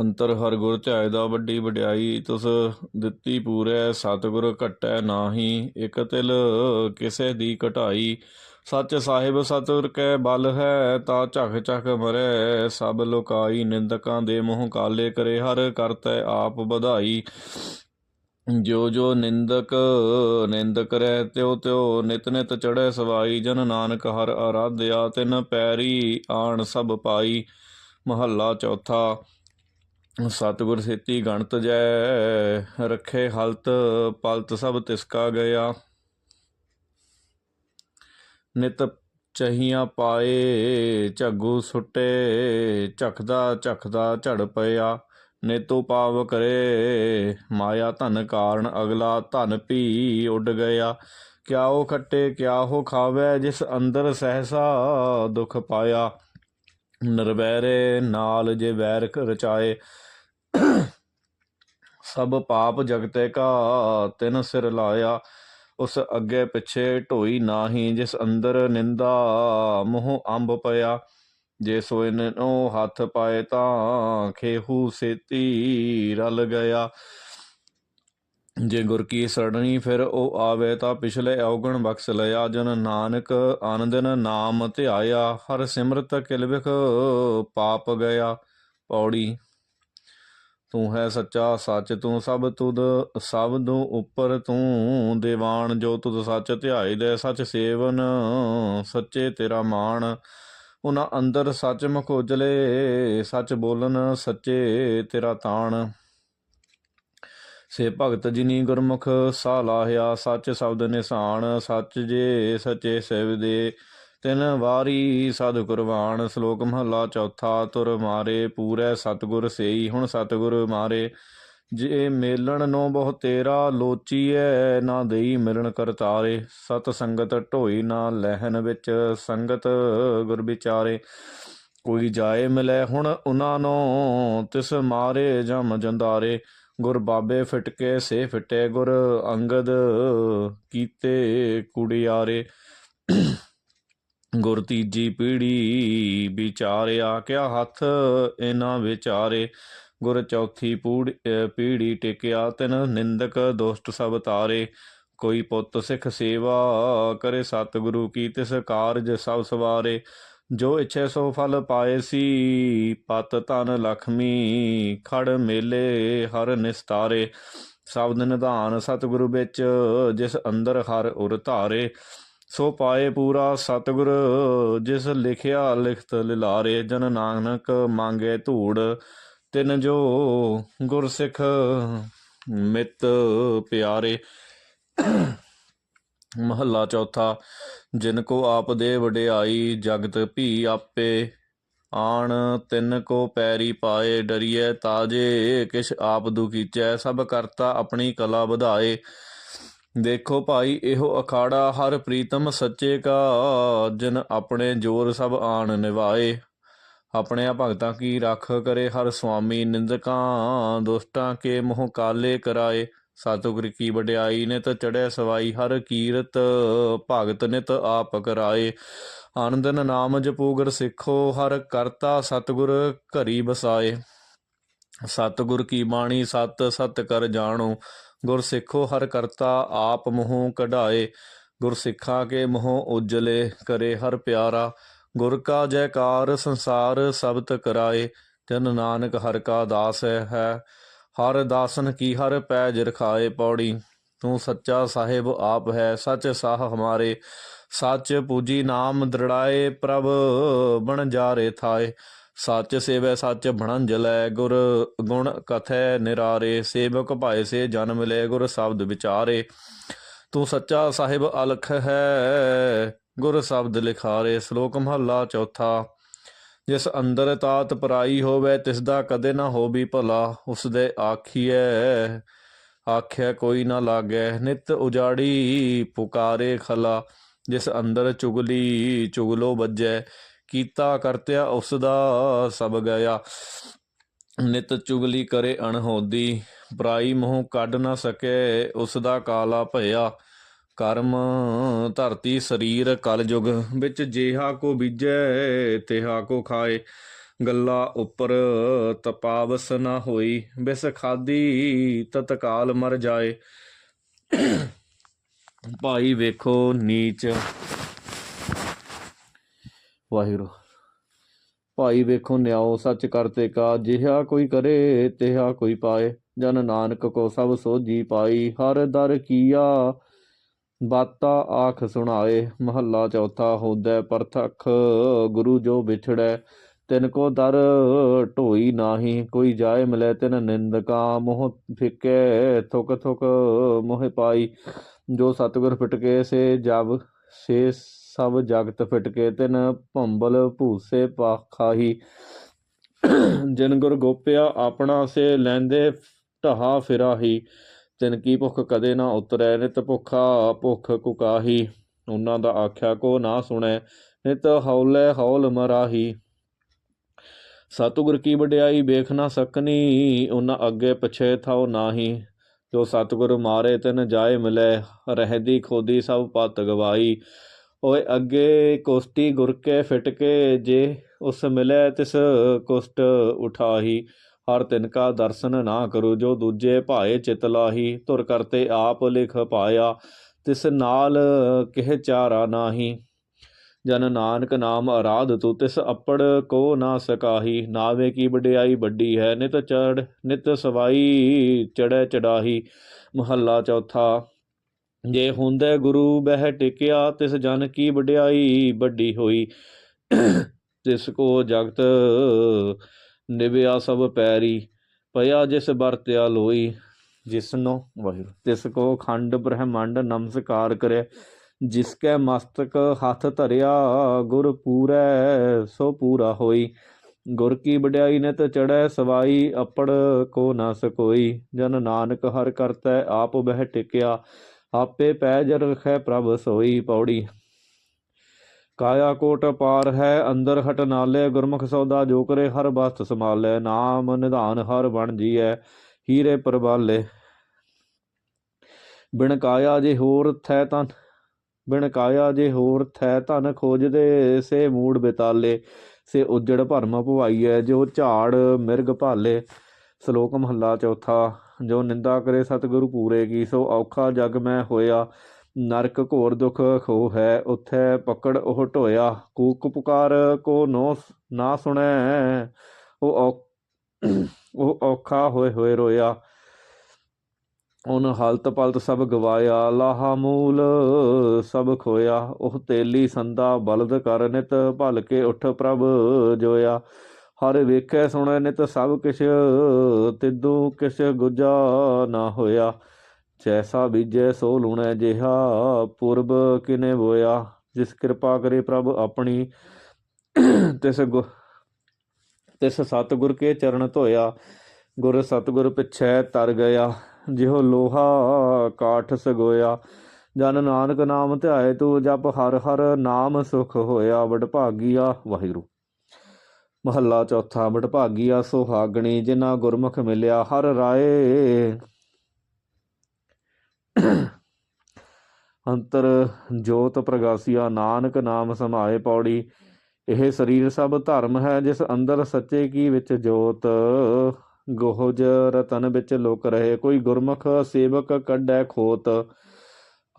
ਅੰਤਰ ਹਰ ਗੁਰ ਧਿਆਇਦਾ ਵੱਡੀ ਵਡਿਆਈ, ਤੁਸ ਦਿੱਤੀ ਪੂਰੈ ਸਤਿਗੁਰ ਘਟੈ ਨਾਹੀ, ਇਕ ਤਿਲ ਕਿਸੇ ਦੀ ਘਟਾਈ। ਸੱਚ ਸਾਹਿਬ ਸਤਿਗੁਰ ਕੈ ਬਲ ਹੈ, ਤਾ ਝਖ ਝਖ ਮਰੈ, ਸਭ ਲੋਕਾਈ ਨਿੰਦਕਾਂ ਦੇ ਮੂੰਹ ਕਾਲੇ ਕਰੇ, ਹਰ ਕਰਤੈ ਆਪ ਵਧਾਈ। ਜੋ ਜੋ ਨਿੰਦਕ ਨਿੰਦ ਕਰੈ ਤਿਉ ਤਿਉ, ਨਿਤ ਨਿਤ ਚੜੈ ਸਵਾਈ, ਜਨ ਨਾਨਕ ਹਰ ਆਰਾਧਿਆ ਤਿਨ ਪੈਰੀ ਆਣ ਸਭ ਪਾਈ। ਮਹੱਲਾ ਚੌਥਾ ਸਤਿਗੁਰ ਸੇਤੀ ਗਣਤ ਜੈ, ਰਖੇ ਹਲਤ ਪਲਤ ਸਭ ਤਿਸਕਾ ਗਿਆ। ਨਿਤ ਚਹੀਆਂ ਪਾਏ, ਝੱਗੂ ਸੁੱਟੇ, ਝਖਦਾ ਝਖਦਾ ਝੜ ਪਿਆ। ਨੇਤੋ ਪਾਵ ਕਰੇ, ਮਾਇਆ ਧਨ ਕਾਰਨ ਅਗਲਾ ਧਨ ਭੀ ਉੱਡ ਗਿਆ। ਕਿਆ ਉਹ ਖੱਟੇ ਕਿਆ ਉਹ ਖਾਵੇ, ਜਿਸ ਅੰਦਰ ਸਹਸਾ ਦੁਖ ਪਾਇਆ। ਨਰਵੈਰੇ ਨਾਲ ਜੇ ਵੈਰ ਰਚਾਏ ਸਭ ਪਾਪ ਜਗਤੇ ਕਾ ਤਿਨ ਸਿਰ ਲਾਇਆ, ਉਸ ਅੱਗੇ ਪਿੱਛੇ ਢੋਈ ਨਾਹੀ, ਜਿਸ ਅੰਦਰ ਨਿੰਦਾ ਮੋਹ ਅੰਬ ਪਿਆ। ਜੇ ਸੋਇ ਨੋ ਹੱਥ ਪਾਏ ਤਾਂ ਖੇਹੂ ਸੇਤੀ ਰਲ ਗਿਆ। ਜੇ ਗੁਰ ਕੀ ਸਰਣੀ ਫਿਰ ਉਹ ਆਵੇ ਤਾਂ ਪਿਛਲੇ ਔਗਣ ਬਖਸ਼ ਲਿਆ। ਜਨ ਨਾਨਕ ਆਨੰਦਨ ਨਾਮ ਧਿਆਇਆ, ਹਰ ਸਿਮਰਤ ਕਿਲਵਿਖ ਪਾਪ ਗਿਆ। ਪੌੜੀ ਤੂੰ ਹੈ ਸੱਚਾ, ਸੱਚ ਤੂੰ ਸਭ ਤੁਧ, ਸਭ ਤੋਂ ਉੱਪਰ ਤੂੰ ਦੇਵਾਨ। ਜੋ ਤੁਧ ਸੱਚ ਧਿਆਈ ਦੇ, ਸੱਚ ਸੇਵਨ, ਸੱਚੇ ਤੇਰਾ ਮਾਣ। ਉਹਨਾਂ ਅੰਦਰ ਸੱਚ ਮਖੋਜਲੇ, ਸੱਚ ਬੋਲਨ, ਸੱਚੇ ਤੇਰਾ ਤਾਣ। ਸੇ ਭਗਤ ਜਿਨੀ ਗੁਰਮੁਖ, ਸਾ ਲਾਹਿਆ, ਸੱਚ ਸ਼ਬਦ ਨਿਸ਼ਾਨ। ਸੱਚ ਜੇ ਸੱਚੇ ਸਿਵ ਦੇ ਤਿਨ ਵਾਰੀ ਸਦ ਕੁਰਬਾਨ ਸ਼ਲੋਕ ਮਹਲਾ ਚੌਥਾ, ਤੁਰ ਮਾਰੇ ਪੂਰੇ ਸਤਗੁਰ ਸੇਈ, ਹੁਣ ਸਤਗੁਰ ਮਾਰੇ। ਜੇ ਮੇਲਣ ਨੋ ਬਹੁ ਤੇਰਾ, ਲੋਚੀਐ ਨਾ ਦੇਈ ਮਿਲਣ ਕਰਤਾਰੇ ਸਤ ਸੰਗਤ ਢੋਈ ਨਾ ਲਹਿਨ ਵਿੱਚ ਸੰਗਤ ਗੁਰ ਵਿਚਾਰੇ। ਕੋਈ ਜਾਏ ਮਿਲੇ ਹੁਣ ਉਹਨਾਂ ਨੂੰ, ਤਿਸ ਮਾਰੇ ਜਮ ਜੰਦਾਰੇ। ਗੁਰ ਬਾਬੇ ਫਿਟਕੇ, ਸੇ ਫਿਟੇ ਗੁਰ ਅੰਗਦ ਕੀਤੇ ਕੁੜਿਆਰੇ। ਗੁਰ ਤੀਜੀ ਪੀੜੀ ਵਿਚਾਰਿਆ ਕਿਆ ਹੱਥ ਇਹਨਾਂ ਵਿਚਾਰੇ? ਗੁਰ ਚੌਥੀ ਪੂੜ, ਅਹ ਪੀੜੀ ਟਿਕਿਆ ਤਿਨ ਨਿੰਦਕ ਦੁਸ਼ਟ ਸਭ ਤਾਰੇ। ਕੋਈ ਪੁੱਤ ਸਿੱਖ ਸੇਵਾ ਕਰੇ ਸਤਿਗੁਰੂ ਕੀ ਤਿਸ ਕਾਰਜ ਸਭ ਸਵਾਰੇ। ਜੋ ਇਛੇ ਸੋ ਫਲ ਪਾਏ ਸੀ, ਪਤ ਧਨ ਲਖਮੀ ਖੜ ਮੇਲੇ ਹਰ ਨਿਸਤਾਰੇ। ਸ਼ਬਦ ਨਿਧਾਨ ਸਤਿਗੁਰੂ ਵਿੱਚ, ਜਿਸ ਅੰਦਰ ਹਰ ਉਰ ਧਾਰੇ। ਸੋ ਪਾਏ ਪੂਰਾ ਸਤਿਗੁਰ, ਜਿਸ ਲਿਖਿਆ ਲਿਖਤ ਲਿਲਾਰੇ, ਜਨ ਨਾਨਕ ਮੰਗੇ ਧੂੜ। ਤਿਨ ਜੋ ਗੁਰਸਿੱਖ ਮਿਤ ਪਿਆਰੇ। ਮਹੱਲਾ ਚੌਥਾ, ਜਿਨ ਕੋ ਆਪ ਦੇ ਵਡਿਆਈ ਜਗਤ ਭੀ ਆਪੇ ਆਣ, ਤਿੰਨ ਕੋ ਪੈਰੀ ਪਾਏ ਡਰੀਏ ਤਾਜੇ, ਕਿਛ ਆਪ ਦੁਖੀਚੈ ਸਭ ਕਰਤਾ ਆਪਣੀ ਕਲਾ ਵਧਾਏ। ਦੇਖੋ ਭਾਈ, ਇਹੋ ਅਖਾੜਾ ਹਰ ਪ੍ਰੀਤਮ ਸੱਚੇ ਕਾ ਜਿਨ ਆਪਣੇ ਜੋਰ ਸਭ ਆਣ ਨਿਭਾਏ ਆਪਣੇ ਭਗਤਾਂ ਕੀ ਰੱਖ ਕਰੇ ਹਰ ਸੁਆਮੀ ਨਿੰਦਕਾਂ, ਦੁਸ਼ਟਾਂ ਕੇ ਮੋਹ ਕਾਲੇ ਕਰਾਏ। ਸਤਿਗੁਰ ਕੀ ਵਡਿਆਈ ਨਿਤ ਚੜਿਆ ਸਵਾਈ, ਹਰ ਕੀਰਤ ਭਗਤ ਨਿਤ ਆਪ ਕਰਾਏ। ਆਨੰਦਨ ਨਾਮ ਜਪੂਗਰ ਸਿੱਖੋ, ਹਰ ਕਰਤਾ ਸਤਿਗੁਰ ਘਰੀ ਬਸਾਏ ਸਤਿਗੁਰ ਕੀ ਬਾਣੀ ਸਤ ਸਤ ਕਰ ਜਾਣੋ ਗੁਰਸਿੱਖੋ ਹਰ ਕਰਤਾ ਆਪ ਮੋਹ ਕਢਾਏ, ਗੁਰਸਿੱਖਾਂ ਕੇ ਮੋਹ ਉਜਲੇ ਕਰੇ ਹਰ ਪਿਆਰਾ, ਗੁਰ ਕਾ ਜੈਕਾਰ ਸੰਸਾਰ ਸਬਤ ਕਰਾਏ ਜਨ ਨਾਨਕ ਹਰ ਕਾ ਦਾਸ ਹੈ, ਹਰ ਦਾਸਨ ਕੀ ਹਰ ਪੈਜ ਰਖਾਏ ਪੌੜੀ, ਤੂੰ ਸੱਚਾ ਸਾਹਿਬ ਆਪ ਹੈ, ਸੱਚ ਸਾਹ ਹਮਾਰੇ, ਸੱਚ ਪੂਜੀ ਨਾਮ ਦ੍ਰਿੜਾਏ ਪ੍ਰਭ ਬਣ ਜਾਰੇ ਥਾਏ। ਸੱਚ ਸੇਵੈ ਸੱਚ ਬਣਨ ਜਲੈ, ਗੁਰ ਗੁਣ ਕਥੈ ਨਿਰਾਰੇ, ਸੇਵਕ ਭਾਏ ਸੇ ਜਨਮ ਲੈ, ਗੁਰ ਸ਼ਬਦ ਵਿਚਾਰੇ। ਤੂੰ ਸੱਚਾ ਸਾਹਿਬ ਅਲਖ ਹੈ, ਗੁਰ ਸ਼ਬਦ ਲਿਖਾਰੇ, ਸ਼ਲੋਕ ਮਹੱਲਾ ਚੌਥਾ। ਜਿਸ ਅੰਦਰ ਤਾਤ ਪਰਾਈ ਹੋਵੇ, ਤਿਸ ਦਾ ਕਦੇ ਨਾ ਹੋਵੀ ਭਲਾ, ਉਸ ਦੇ ਆਖੀਐ, ਆਖਿਆ ਕੋਈ ਨਾ ਲਾਗੈ, ਨਿਤ ਉਜਾੜੀ ਪੁਕਾਰੇ ਖਲਾ। ਜਿਸ ਅੰਦਰ ਚੁਗਲੀ ਚੁਗਲੋ ਵੱਜੈ ਕੀਤਾ ਕਰਤਿਆ ਉਸ ਦਾ ਸਭ ਗਿਆ। ਨਿਤ ਚੁਗਲੀ ਕਰੇ ਅਣਹੋਦੀ, ਪਰਾਈ ਮੋਹ ਕੱਢ ਨਾ ਸਕੇ ਉਸ ਦਾ ਕਾਲਾ ਭਇਆ। ਕਰਮ ਧਰਤੀ ਸਰੀਰ ਕਲਯੁਗ, ਵਿੱਚ ਜੇਹਾ ਕੋ ਬੀਜੈ, ਤਿਹਾ ਕੋ ਖਾਏ। ਗੱਲਾ ਉੱਪਰ ਤਪਾਵਸ ਨਾ ਹੋਈ, ਬਿਸ ਖਾਦੀ ਤਤਕਾਲ ਮਰ ਜਾਏ। ਭਾਈ ਵੇਖੋ ਨੀਚ ਵਾਹਿਗੁਰੂ। ਭਾਈ ਵੇਖੋ ਨਿਆਓ ਸੱਚ ਕਰਤੇ ਕਾ, ਜਿਹਾ ਕੋਈ ਕਰੇ ਤਿਹਾ ਕੋਈ ਪਾਏ। ਜਨ ਨਾਨਕ ਕੋ ਸਭ ਸੋਜੀ ਪਾਈ, ਹਰ ਦਰ ਕੀਆ ਬਾਤਾ ਆਖ ਸੁਣਾਏ। ਮਹੱਲਾ ਚੌਥਾ ਹੋਦੈ ਪਰਥਖ ਗੁਰੂ ਜੋ ਵਿਛੜੈ, ਤਿਨ ਕੋ ਦਰ ਢੋਈ ਨਾਹੀ। ਕੋਈ ਜਾਏ ਮਿਲੇ ਤਿਨ ਨਿੰਦਕਾ, ਮੋਹ ਫਿੱਕੇ ਥੁਕ ਥੁਕ ਮੋਹ ਪਾਈ। ਜੋ ਸਤਿਗੁਰ ਫਿਟਕੇ, ਸੇ ਜਬ, ਸੇ ਸਭ ਜਗਤ ਫਿਟਕੇ ਤਿਨ ਭੰਬਲ ਭੂਸੇ ਪਾਖਾਹੀ ਜਿਨ ਗੁਰ ਗੋਪਿਆ ਆਪਣਾ ਸੇ ਲੈਂਦੇ ਢਹਾ ਫਿਰਾਹੀ। ਤਿਨ ਕੀ ਭੁੱਖ ਕਦੇ ਨਾ ਉਤਰੈ, ਨਿਤ ਭੁੱਖਾ ਭੁੱਖ ਕੁਕਾਹੀ। ਉਹਨਾਂ ਦਾ ਆਖਿਆ, ਕੋ ਨਾ ਸੁਣੈ, ਨਿਤ ਹੌਲੇ ਹੌਲ ਮਰਾਹੀ। ਸਤਿਗੁਰ ਕੀ ਵਡਿਆਈ ਵੇਖ ਨਾ ਸਕਨੀ ਉਹਨਾਂ ਅੱਗੇ ਪਿਛੇ ਥਾਉ ਨਾਹੀ। ਜੋ ਸਤਿਗੁਰ ਮਾਰੇ ਤਿਨ ਜਾਏ ਮਿਲੇ, ਰਹਿਦੀ ਖੋਦੀ ਸਭ ਪਤ ਗਵਾਈ ਓਏ ਅੱਗੇ ਕੋਸਟੀ ਗੁਰ ਕੇ ਫਿਟ ਕੇ ਜੇ ਉਸ ਮਿਲੇ ਤਿਸ ਕੁਸਟ ਉਠਾਹੀ। ਹਰ ਤਿਨ ਕਾ ਦਰਸ਼ਨ ਨਾ ਕਰੋ, ਜੋ ਦੂਜੇ ਭਾਏ ਚਿਤ ਲਾਹੀ। ਧੁਰ ਕਰਤੇ ਆਪ ਲਿਖ ਪਾਇਆ, ਤਿਸ ਨਾਲ ਕਿਹ ਚਾਰਾ ਨਾਹੀ। ਜਨ ਨਾਨਕ ਨਾਮ ਆਰਾਧ ਤੂ, ਤਿਸ ਅਪੜ ਕੋ ਨਾ ਸਕਾਹੀ। ਨਾਵੇ ਕੀ ਵਡਿਆਈ ਵੱਡੀ ਹੈ, ਨਿਤ ਚੜ, ਨਿਤ ਸਵਾਈ ਚੜੈ ਚੜਾਹੀ ਮਹੱਲਾ ਚੌਥਾ ਜੇ ਹੁੰਦੇ ਗੁਰੂ ਬਹਿ ਟਿਕਿਆ ਤਿਸ ਜਨ ਕੀ ਵਡਿਆਈ ਵੱਡੀ ਹੋਈ। ਤਿਸ ਕੋ ਜਗਤ ਨਿਵਿਆ ਸਭ ਪੈਰੀ ਪਿਆ ਜਿਸ ਵਰਤਿਆ ਲੋਈ। ਜਿਸਨੋ ਵਾਹਿਗੁਰੂ। ਤਿਸ ਕੋ ਖੰਡ ਬ੍ਰਹਮੰਡ ਨਮਸਕਾਰ ਕਰੇ ਜਿਸ ਕੈ ਮਸਤਕ ਹੱਥ ਧਰਿਆ ਗੁਰ ਪੂਰੈ ਸੋ ਪੂਰਾ ਹੋਈ। ਗੁਰ ਕੀ ਵਡਿਆਈ ਨਿਤ ਚੜੈ ਸਵਾਈ ਅਪੜ ਕੋ ਨਾ ਸਕੋਈ। ਜਨ ਨਾਨਕ ਹਰ ਕਰਤੈ ਆਪ ਬਹਿ ਟਿਕਿਆ। ਆਪੇ ਪੈਜ ਰਖੈ ਪ੍ਰਭ ਸੋਈ ਪੌੜੀ। ਕਾਇਆ ਕੋਟ ਪਾਰ ਹੈ, ਅੰਦਰ ਹਟ ਨਾਲੇ ਗੁਰਮੁਖ ਸੌਦਾ ਜੋ ਕਰੇ ਹਰ ਬਸਤ ਸੰਭਾਲੇ, ਨਾਮ ਨਿਧਾਨ ਹਰ ਬਣ ਜੀਐ, ਹੀਰੇ ਪਰਵਾਲੇ ਬਿਨ ਕਾਇਆ ਜੇ ਹੋਰ ਥੈ ਤਨ ਬਿਨ ਕਾਇਆ ਜੇ ਹੋਰ ਥੈ ਧਨ ਖੋਜਦੇ, ਸੇ ਮੂੜ ਬਿਤਾਲੇ, ਸੇ ਉਜੜ ਭਰਮ ਭਵਾਈਐ ਜੋ ਝਾੜ ਮਿਰਗ ਭਾਲੇ। ਸ਼ਲੋਕ ਮਹੱਲਾ ਚੌਥਾ। ਜੋ ਨਿੰਦਾ ਕਰੇ ਸਤਿਗੁਰੂ ਪੂਰੇ ਕੀ, ਸੋ ਔਖਾ ਜਗ ਮੈਂ ਹੋਇਆ, ਨਰਕ ਘੋਰ ਦੁਖ ਖੋ ਹੈ, ਉਥੇ ਪਕੜ ਉਹ ਢੋਇਆ, ਕੂਕ ਪੁਕਾਰ ਕੋ ਨੋ ਨਾ ਸੁਣੈ। ਉਹ ਔ- ਉਹ ਔਖਾ ਹੋਏ ਹੋਏ ਰੋਇਆ, ਉਹਨ ਹਲਤ ਪਲਤ ਸਭ ਗਵਾਇਆ, ਲਾਹਾ ਮੂਲ ਸਭ ਖੋਇਆ, ਉਹ ਤੇਲੀ ਸੰਦਾ ਬਲਦ ਕਰ ਨਿਤ ਭਲ ਕੇ ਉਠ ਪ੍ਰਭ ਜੋਇਆ। ਹਰ ਵੇਖੈ ਸੁਣੈ ਨਿਤ ਸਭ ਕਿਛ, ਤਿੱਦੂ ਕਿਛ ਗੁਜਾ ਨਾ ਹੋਇਆ। ਜੈਸਾ ਬੀਜੈ ਸੋ ਲੂਣੈ ਜਿਹਾ, ਪੁਰਬ ਕਿਨੇ ਬੋਇਆ? ਜਿਸ ਕਿਰਪਾ ਕਰੇ ਪ੍ਰਭ ਆਪਣੀ ਤਿਸ ਗੁ, ਤਿਸ ਸਤਿਗੁਰ ਕੇ ਚਰਨ ਧੋਇਆ, ਗੁਰ ਸਤਿਗੁਰ ਪਿਛੈ ਤਰ ਗਿਆ। ਜਿਹੁ ਲੋਹਾ ਕਾਠ ਸਗੋਇਆ, ਜਨ ਨਾਨਕ ਨਾਮ ਧਿਆਏ ਤੂੰ, ਜਪ ਹਰ ਹਰ ਨਾਮ ਸੁਖ ਹੋਇਆ, ਵਡਭਾਗੀਆ ਵਾਹਿਗੁਰੂ। ਮਹੱਲਾ ਚੌਥਾ ਵਡਭਾਗੀਆ ਸੁਹਾਗਣੀ, ਜਿਨ੍ਹਾਂ ਗੁਰਮੁਖ ਮਿਲਿਆ ਹਰ ਰਾਏ। ਅੰਤਰ ਜੋਤ ਪ੍ਰਗਾਸੀਆ, ਨਾਨਕ ਨਾਮ ਸਮਾਏ ਪੌੜੀ। ਇਹ ਸਰੀਰ ਸਭ ਧਰਮ ਹੈ, ਜਿਸ ਅੰਦਰ ਸੱਚੇ ਕੀ ਵਿੱਚ ਜੋਤ? ਗੋਹਜ ਰਤਨ ਵਿੱਚ ਲੁਕ ਰਹੇ, ਕੋਈ ਗੁਰਮੁਖ ਸੇਵਕ ਕੱਢੈ ਖੋਤ।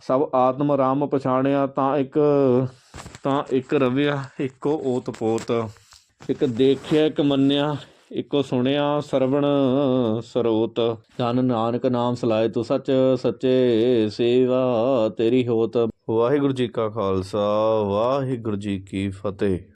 ਸਭ ਆਤਮ ਰਾਮ ਪਛਾਣਿਆ, ਤਾਂ ਇੱਕ ਤਾਂ ਇੱਕ ਰਵਿਆ, ਇੱਕੋ ਓਤ ਪੋਤ ਇੱਕ ਦੇਖਿਆ, ਇੱਕ ਮੰਨਿਆ, ਇੱਕੋ ਸੁਣਿਆ, ਸਰਵਣ ਸਰੋਤ। ਜਨ ਨਾਨਕ ਨਾਮ ਸਲਾਏ ਤੂੰ ਸੱਚ, ਸੱਚੇ ਸੇਵਾ ਤੇਰੀ ਹੋਤ। ਵਾਹਿਗੁਰੂ ਜੀ ਕਾ ਖਾਲਸਾ, ਵਾਹਿਗੁਰੂ ਜੀ ਕੀ ਫਤਿਹ।